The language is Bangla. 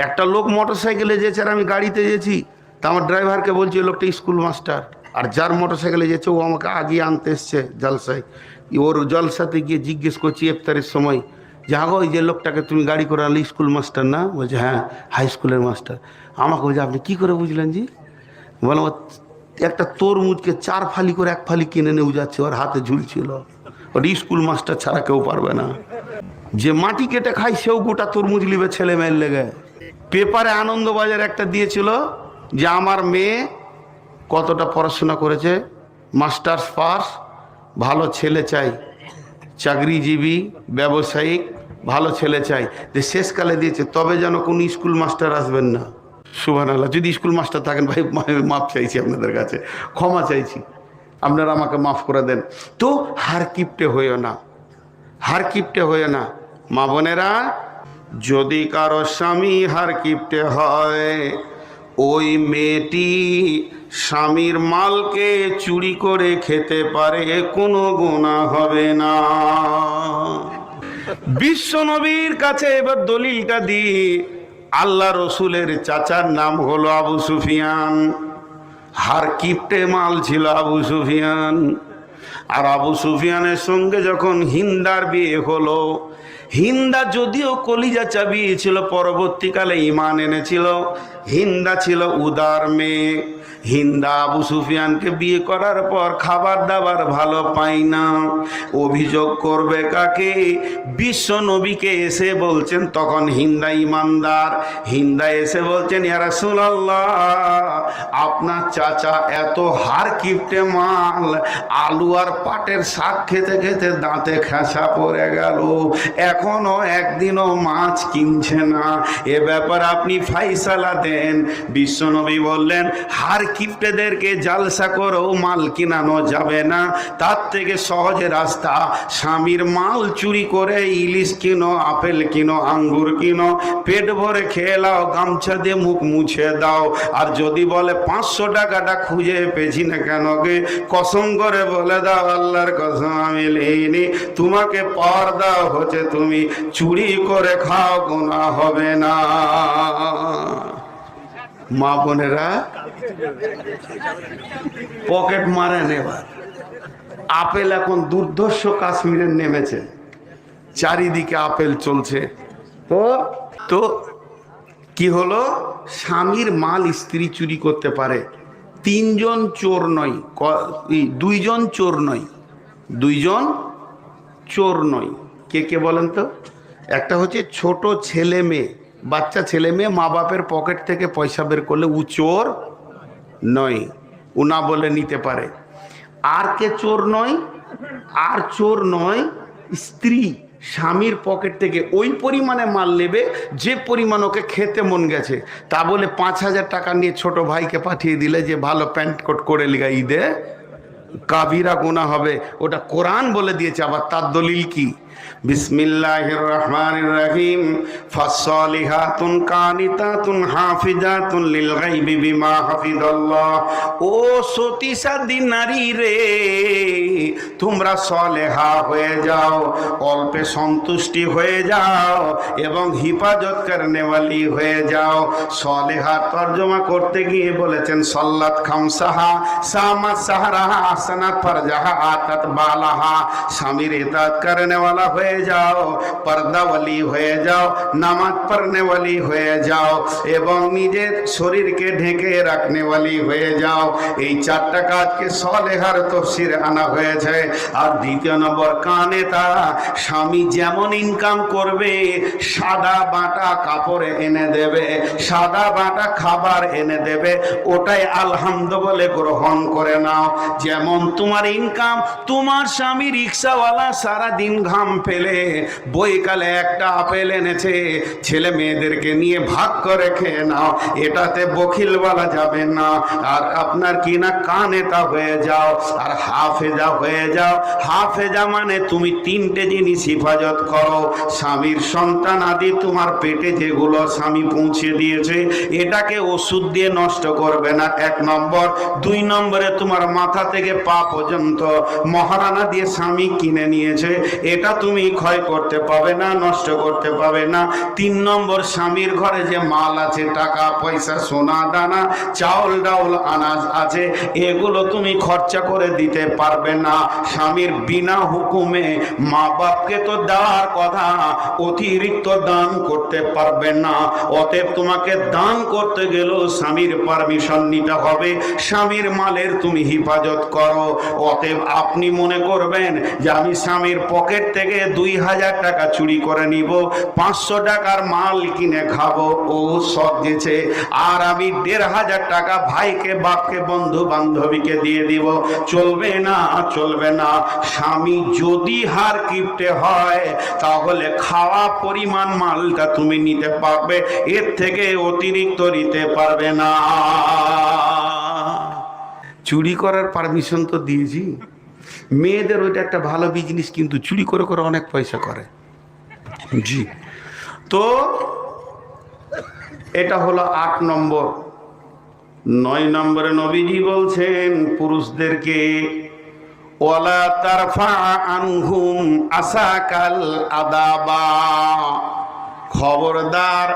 একটা লোক মোটর সাইকেলে যেছে আর আমি গাড়িতে যেছি তা আমার ড্রাইভারকে বলছি "ওই লোকটা স্কুল মাস্টার। আর যার মোটর সাইকেলে যেছে ও আমাকে আগিয়ে আনতে এসছে জলসায়। ওর জলসাতে গিয়ে জিজ্ঞেস করছি, ইফতারের সময়? যে, আগো ওই যে লোকটাকে তুমি গাড়ি করে আনলে, স্কুল মাস্টার না? বলছে হ্যাঁ হাই স্কুলের মাস্টার। আমাকে বলছে, আপনি কী করে বুঝলেন জি? বললাম "ও একটা তরমুজকে চার ফালি করে এক ফালি কিনে নিয়ে যাচ্ছে, ওর হাতে ঝুলছিল ওর স্কুল মাস্টার ছাড়া কেউ পারবে না। যে মাটি কেটে খাই সেও গোটা তরমুজ লিবে ছেলে মেয়ের লেগে। পেপারে আনন্দবাজার একটা দিয়েছিল যে আমার মেয়ে কতটা পড়াশোনা করেছে, মাস্টার্স পাস, ভালো ছেলে চাই, চাকরিজীবী, ব্যবসায়িক, ভালো ছেলে চাই। যে শেষকালে দিয়েছে, তবে যেন কোনো স্কুল মাস্টার আসবেন না। সুবান আল্লাহ যদি স্কুল মাস্টার থাকেন ভাই, মাফ চাইছি আপনাদের কাছে, ক্ষমা চাইছি। আপনারা আমাকে মাফ করে দেন। তো হার কিপটে হইও না, হার কিপটে হয়ে না। মা বোনেরা যদি কারও স্বামী হার কিপটে হয়, ওই মেয়েটি স্বামীর মালকে চুরি করে খেতে পারে, কোনো গুণা হবে না। বিশ্ব নবীর কাছে এবার দলিলটা দিই। আল্লাহ রসুলের চাচার নাম হলো আবু সুফিয়ান। হার কিপটে মাল ছিল আবু সুফিয়ান। আর আবু সুফিয়ানের সঙ্গে যখন হিন্দার বিয়ে হলো, হিন্দা যদিও কলিজা চাবিয়েছিল, পরবর্তীকালে ইমান এনেছিল হিন্দা ছিল উদার মেয়ে। হিন্দা আবু সুফিয়ানকে বিয়ে করার পর খাবার দাবার ভালো পাই না। অভিযোগ করবে কাকে? বিশ্ব নবীকে এসে বলছেন, তখন হিন্দা ইমানদার। হিন্দা এসে বলছেন ইয়ারা সুনাল্লাহ আপনার চাচা এত হার কিপটে মাল। আলু আর পাটের শাক খেতে খেতে দাঁতে খেসা পড়ে গেল। এখনও একদিনও মাছ কিনছে না। এ ব্যাপার আপনি ফাইসালা দেন। বিশ্বনবী বললেন, হার কিপটেদেরকে জালসা করেও মাল কিনানো যাবে না। তার থেকে সহজে রাস্তা। স্বামীর মাল চুরি করে ইলিশ কিনো, আপেল কিনো, আঙ্গুর কিনো। পেট ভরে খেয়ে লাও, গামছা দিয়ে মুখ মুছে দাও। আর যদি বলে, পাঁচশো টাকাটা খুঁজে পেয়েছি না কেন গে? কসম করে বলে দাও, আল্লাহর কসম আমি লিনি তোমাকে পাওয়ার দাও হচ্ছে তুমি। চুরি করে খাও গোনা হবে না। মা বোনেরা, পকেট মারেন এবার। আপেল এখন দুর্ধর্ষ কাশ্মীরে নেমেছে। চারিদিকে আপেল চলছে। তো তো কি হলো? স্বামীর মাল স্ত্রী চুরি করতে পারে। তিনজন চোর নয় দুইজন চোর নয়, দুইজন চোর নয়। কে কে বলেন তো? একটা হচ্ছে ছোট ছেলে মেয়ে। বাচ্চা, ছেলে, মেয়ে, মা বাপের পকেট থেকে পয়সা বের করলে উ চোর নয়। ও না বলে নিতে পারে। আর কে চোর নয়? আর চোর নয়, স্ত্রী স্বামীর পকেট থেকে ওই পরিমাণে মাল নেবে যে পরিমাণ ওকে খেতে মন গেছে। তা বলে পাঁচ হাজার টাকা নিয়ে ছোট ভাইকে পাঠিয়ে দিলে যে ভালো প্যান্ট কোট করে লিগা ঈদে? কাবিরা গোনা হবে। ওটা কোরআন বলে দিয়েছে, আবার তার দলিল কি? বিসমিল্লাহির রহমানির রহিম ফাসসালিহাতুন কানিতাতুন হাফিজাতুন লিল বিমা হাফিজাল্লাহ ও নারী রে, তোমরা সলেহা হয়ে যাও, অল্পে সন্তুষ্টি হয়ে যাও এবং হিফাজত হয়ে যাও। সলেহা তর্জমা করতে গিয়ে বলেছেন, সল্লাত খামসাহা সামা সাহারাহা আসানাত ফরজাহা, আতাত বালাহা। স্বামীর ইতাত করনেওয়ালা হয়ে যাও, পর্দাওয়ালি হয়ে যাও, নামাজ পড়নেওয়ালি হয়ে যাও এবং নিজের শরীরকে ঢেকে রাখনেওয়ালি হয়ে যাও। এই চারটা কাজকে সলেহার তফসির আনা হয়েছে। আর দ্বিতীয় নম্বর কানে তারা স্বামী যেমন ইনকাম করবে, সাদা বাটা কাপড় এনে দেবে, সাদা বাটা খাবার এনে দেবে, ওটাই আলহামদ বলে গ্রহণ করে নাও। যেমন তোমার ইনকাম তোমার স্বামী রিক্সাওয়ালা সারা দিন ঘাম ফেলে বইকালে একটা আপেল এনেছে, ছেলে মেয়েদেরকে নিয়ে ভাগ করে খেয়ে নাও, এটাতে বখিল বলা যাবে না, আর আপনার কি না কানেতা হয়ে যাও, আর হাফেজা হয়ে যাও, হাফেজা মানে তুমি তিনটে জিনিস হিফাজত করো, স্বামীর সন্তান আদি তোমার পেটে যেগুলো স্বামী পৌঁছে দিয়েছে, এটাকে ওষুধ দিয়ে নষ্ট করবে না, এক নম্বর। দুই নম্বরে তোমার মাথা থেকে পা পর্যন্ত মহারানা দিয়ে স্বামী কিনে নিয়েছে, এটা তুমি ক্ষয় করতে পাবে না, নষ্ট করতে পাবে না। তিন নম্বর স্বামীর ঘরে যে মাল আছে, টাকা, পয়সা, সোনা, দানা, চাউল, ডাউল, আনাজ আছে, এগুলো তুমি খরচা করে দিতে পারবে না। স্বামীর বিনা হুকুমে মা বাপকে তো দেওয়ার কথা, অতিরিক্ত দান করতে পারবে না। অতএব তোমাকে দান করতে গেলেও স্বামীর পারমিশন নিতে হবে। স্বামীর মালের তুমি হেফাজত করো। অতএব আপনি মনে করবেন যে আমি স্বামীর পকেট থেকে দুই হাজার টাকা চুরি করে নিব, পাঁচশো টাকার মাল কিনে খাব, ও সব দিয়েছে আর আমি দেড় হাজার টাকা ভাইকে, বাপকে বন্ধু বান্ধবীকে দিয়ে দিব। চলবে না চলবে না। স্বামী যদি হার কিপটে হয়, তাহলে খাওয়া পরিমাণ মালটা তুমি নিতে পারবে, এর থেকে অতিরিক্ত নিতে পারবে না। চুরি করার পারমিশন তো দিয়েছি। মেয়েদের ওইটা একটা ভালো বিজনেস কিন্তু চুরি করে করে অনেক পয়সা করে। জি। তো এটা হলো আট নম্বর। নয় নম্বরে নবীজি বলছেন, পুরুষদেরকে, ওয়ালা তারফা আনহুম আসাকাল আদাবা। খবরদার